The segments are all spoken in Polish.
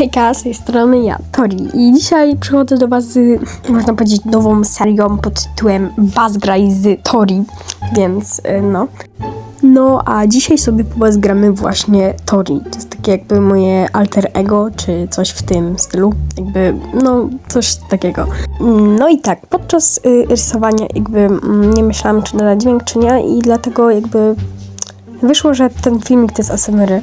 Hejka, z tej strony ja, Tori i dzisiaj przychodzę do was z, można powiedzieć, nową serią pod tytułem Bazgraj z Tori, więc y, no. No, a dzisiaj sobie po was gramy właśnie Tori. To jest takie jakby moje alter ego, czy coś w tym stylu. Jakby, no, coś takiego. No i tak, podczas y, rysowania jakby mm, nie myślałam, czy nada dźwięk, czy nie i dlatego jakby wyszło, że ten filmik to jest ASMR.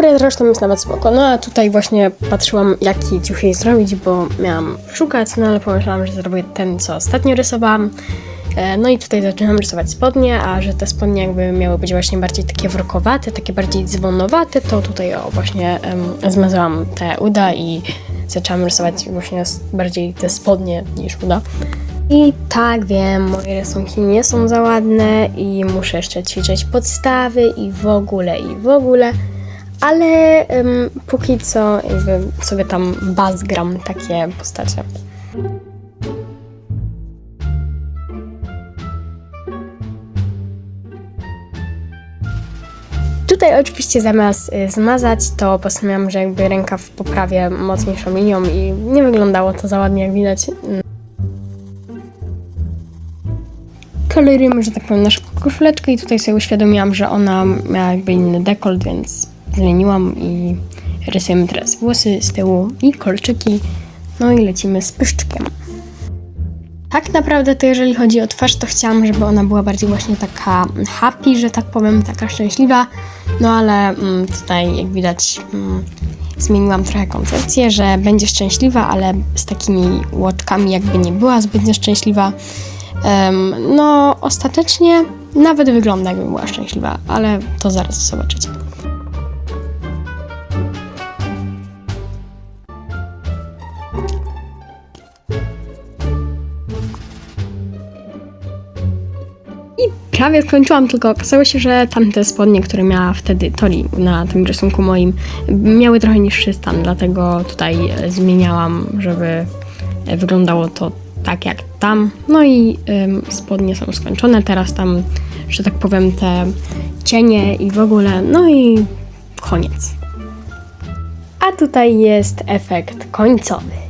Które zresztą jest nawet spoko. No a tutaj właśnie patrzyłam, jaki ciuch zrobić, bo miałam szukać, no ale pomyślałam, że zrobię ten, co ostatnio rysowałam. E, No i tutaj zaczynam rysować spodnie, a że te spodnie jakby miały być właśnie bardziej takie wrokowate, takie bardziej dzwonowate, to tutaj o właśnie em, zmazałam te uda i zaczęłam rysować właśnie bardziej te spodnie niż uda. I tak wiem, moje rysunki nie są za ładne i muszę jeszcze ćwiczyć podstawy i w ogóle, i w ogóle. Ale em, póki co jakby sobie tam bazgram takie postacie. Tutaj oczywiście zamiast y, zmazać, to postanowiłam, że jakby rękaw poprawię mocniejszą linią i nie wyglądało to za ładnie, jak widać. Kolorujemy, że tak powiem, naszą koszuleczkę i tutaj sobie uświadomiłam, że ona miała jakby inny dekolt, więc zmieniłam i rysujemy teraz włosy z tyłu i kolczyki, no i lecimy z pyszczkiem. Tak naprawdę to jeżeli chodzi o twarz, to chciałam, żeby ona była bardziej właśnie taka happy, że tak powiem, taka szczęśliwa. No ale mm, tutaj jak widać mm, zmieniłam trochę koncepcję, że będzie szczęśliwa, ale z takimi łotkami jakby nie była zbytnio szczęśliwa. No ostatecznie nawet wygląda jakby była szczęśliwa, ale to zaraz zobaczycie. Prawie skończyłam, tylko okazało się, że tamte spodnie, które miała wtedy Tori na tym rysunku moim, miały trochę niższy stan, dlatego tutaj e, zmieniałam, żeby e, wyglądało to tak jak tam. No i ym, spodnie są skończone, teraz tam, że tak powiem, te cienie i w ogóle, no i koniec. A tutaj jest efekt końcowy.